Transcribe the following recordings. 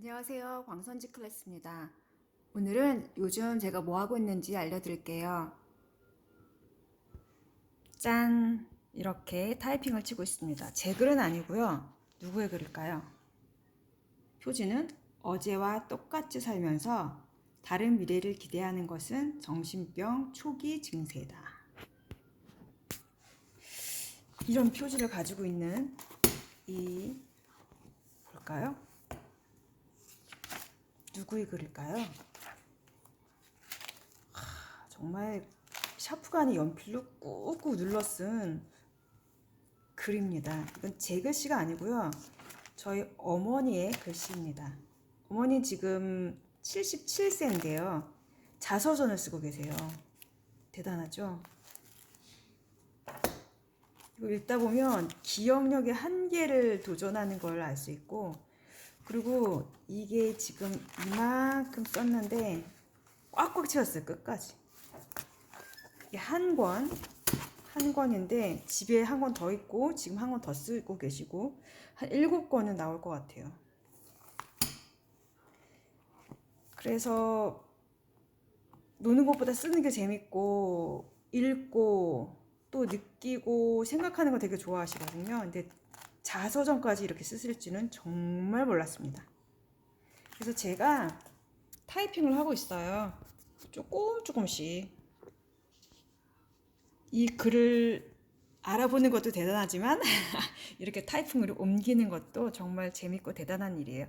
안녕하세요. 광선지 클래스입니다. 오늘은 요즘 제가 뭐 하고 있는지 알려드릴게요. 짠! 이렇게 타이핑을 치고 있습니다. 제 글은 아니고요. 누구의 글일까요? 표지는 어제와 똑같이 살면서 다른 미래를 기대하는 것은 정신병 초기 증세다. 이런 표지를 가지고 있는 이 볼까요? 누구의 글일까요? 하, 정말 샤프간이 연필로 꾹꾹 눌러 쓴 글입니다. 이건 제 글씨가 아니고요. 저희 어머니의 글씨입니다. 어머니 지금 77세인데요. 자서전을 쓰고 계세요. 대단하죠? 이거 읽다 보면 기억력의 한계를 도전하는 걸 알 수 있고 그리고 이게 지금 이만큼 썼는데 꽉꽉 채웠어요 끝까지 한 권, 한 권인데 집에 한 권 더 있고 지금 한 권 더 쓰고 계시고 한 일곱 권은 나올 것 같아요 그래서 노는 것보다 쓰는 게 재밌고 읽고 또 느끼고 생각하는 거 되게 좋아하시거든요. 근데 자서전까지 이렇게 쓰실지는 정말 몰랐습니다. 그래서 제가 타이핑을 하고 있어요. 조금 조금씩. 이 글을 알아보는 것도 대단하지만 이렇게 타이핑으로 옮기는 것도 정말 재밌고 대단한 일이에요.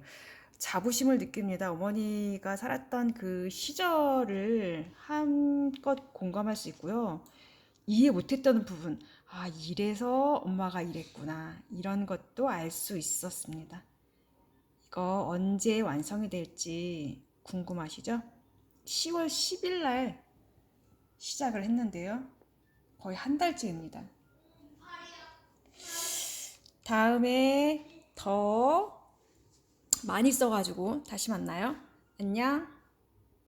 자부심을 느낍니다. 어머니가 살았던 그 시절을 한껏 공감할 수 있고요. 이해 못했던 부분, 아, 이래서 엄마가 이랬구나. 이런 것도 알 수 있었습니다. 이거 언제 완성이 될지 궁금하시죠? 10월 10일 날 시작을 했는데요. 거의 한 달째입니다. 다음에 더 많이 써가지고 다시 만나요. 안녕.